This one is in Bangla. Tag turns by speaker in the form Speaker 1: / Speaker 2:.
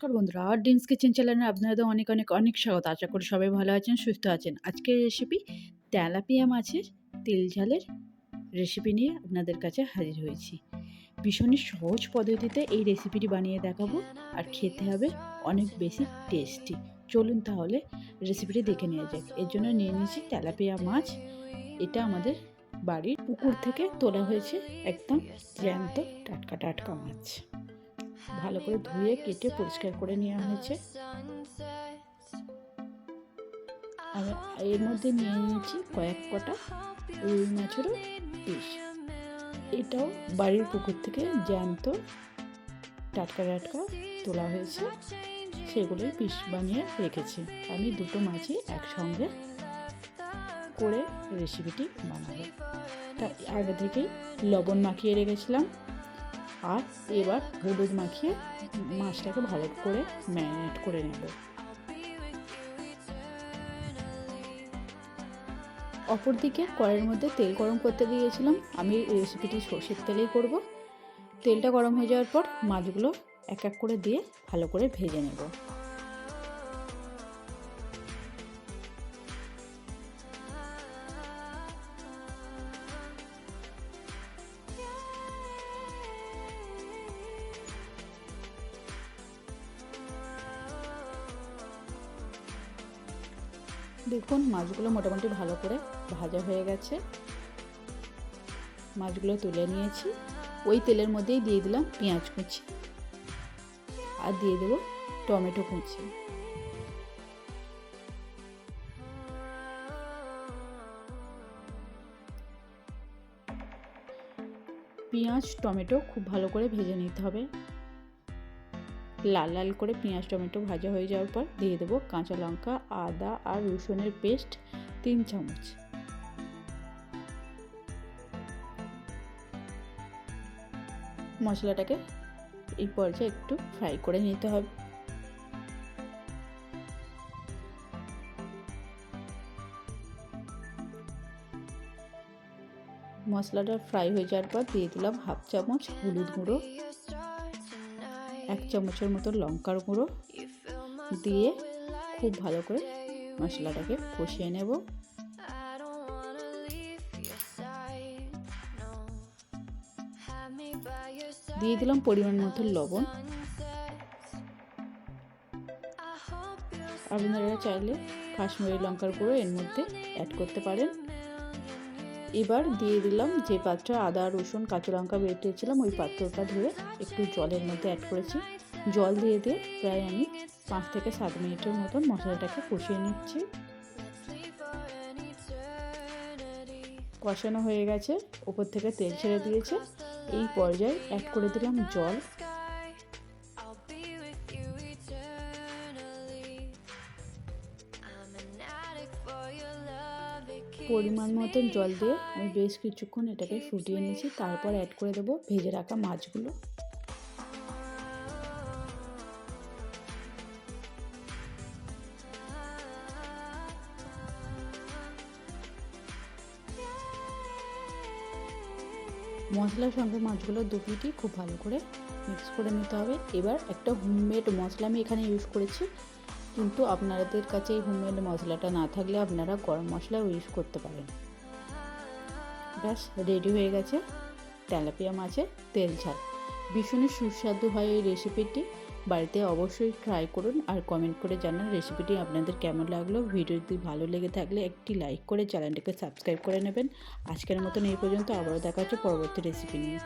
Speaker 1: নমস্কার বন্ধুরা, আর ডিমস কিচেন চ্যানেলে আপনাদের অনেক অনেক অনেক স্বাগত। আশা করি সবাই ভালো আছেন, সুস্থ আছেন। আজকের রেসিপি তেলাপিয়া মাছের তেল ঝালের রেসিপি নিয়ে আপনাদের কাছে হাজির হয়েছি। ভীষণই সহজ পদ্ধতিতে এই রেসিপিটি বানিয়ে দেখাবো, আর খেতে হবে অনেক বেশি টেস্টি চলুন তাহলে রেসিপিটি দেখে নেওয়া যাক। এর জন্য নিয়ে নিয়েছি তেলাপিয়া মাছ। এটা আমাদের বাড়ির পুকুর থেকে তোলা হয়েছে একদম জ্যান্ত টাটকা টাটকা মাছ। ভালো করে ধুয়ে, কেটে, পরিষ্কার করে নেওয়া হয়েছে। আর এর মধ্যে নিয়ে নিয়েছি কয়েক কটা রুই মাছেরও পিস। এটাও বাড়ির পুকুর থেকে জ্যান্ত, টাটকা টাটকা তোলা হয়েছে। সেগুলোই পিস বানিয়ে রেখেছি। আমি দুটো মাছই একসঙ্গে করে রেসিপিটি বানাবো। তা আগে থেকেই লবণ মাখিয়ে রেখেছিলাম। আর এবার হলুদ মাখিয়ে মাছটাকে ভালো করে ম্যারিনেট করে নেব। অপরদিকে কড়াইয়ের মধ্যে তেল গরম করতে দিয়েছিলাম। আমি রেসিপিটি সর্ষের তেলেই করব। তেলটা গরম হয়ে যাওয়ার পর মাছগুলো এক এক করে দিয়ে ভালো করে ভেজে নেব। দেখুন, মাছগুলো মোটামুটি ভালো করে ভাজা হয়ে গেছে। মাছগুলো তুলে নিয়েছি। ওই তেলের মধ্যেই দিয়ে দিলাম পেঁয়াজ কুচি। আর দিয়ে দেবো টমেটো কুচি। পেঁয়াজ, টমেটো খুব ভালো করে ভেজে নিতে হবে। লাল লাল করে পেঁয়াজ, টমেটো ভাজা হয়ে যাওয়ার পর দিয়ে দেবো কাঁচা লঙ্কা, আদা আর রসুনের পেস্ট তিন চামচ। মশলাটাকে এই পর্যায়ে একটু ফ্রাই করে নিতে হবে। মশলাটা ফ্রাই হয়ে যাওয়ার পর দিয়ে দিলাম হাফ চামচ হলুদ গুঁড়ো। এক চামচের মতো লঙ্কার গুঁড়ো দিয়ে খুব ভালো করে মশলাটাকে কষিয়ে নেব। দিয়ে দিলাম পরিমাণ মতো লবণ। আপনারা চাইলে কাশ্মীরি লঙ্কার গুঁড়ো এর মধ্যে অ্যাড করতে পারেন। এবার দিয়ে দিলাম যে পাত্রে আদা, রসুন, কাঁচা লঙ্কা বেটেছিলাম, ওই পাত্রটা ধরে একটু জলের মধ্যে অ্যাড করেছি। জল দিয়ে দিয়ে প্রায় আমি পাঁচ থেকে সাত মিনিটের মতন মশলাটাকে কষিয়ে নিচ্ছি। কষানো হয়ে গেছে, ওপর থেকে তেল ছেড়ে দিয়েছে। এই পর্যায়ে অ্যাড করে দিলাম জল। পরিমাণ মতন জল দিয়ে আমি বেশ কিছুক্ষণ এটাকে ফুটিয়ে নিয়েছি, তারপর অ্যাড করে দেবো ভেজে রাখা মাছগুলো। মশলার সঙ্গে মাছগুলো দু পিটি খুব ভালো করে মিক্স করে নিতে হবে। এবার একটা হোমমেড মশলা আমি এখানে ইউজ করেছি। কিন্তু আপনাদের কাছে এই হোমমেড মশলাটা না থাকলে আপনারা গরম মশলাও ইউজ করতে পারেন। ব্যাস রেডি হয়ে গেছে। তেলাপিয়া মাছের তেল ঝাল। ভীষণই সুস্বাদু হয় এই রেসিপিটি বাড়িতে অবশ্যই ট্রাই করুন আর কমেন্ট করে জানান রেসিপিটি আপনাদের কেমন লাগল। ভিডিওটি ভালো লেগে থাকলে একটি লাইক করে চ্যানেলটিকে সাবস্ক্রাইব করে নেবেন। আজকের মতন এই পর্যন্ত, আবারও দেখা হচ্ছে পরবর্তী রেসিপি নিয়ে।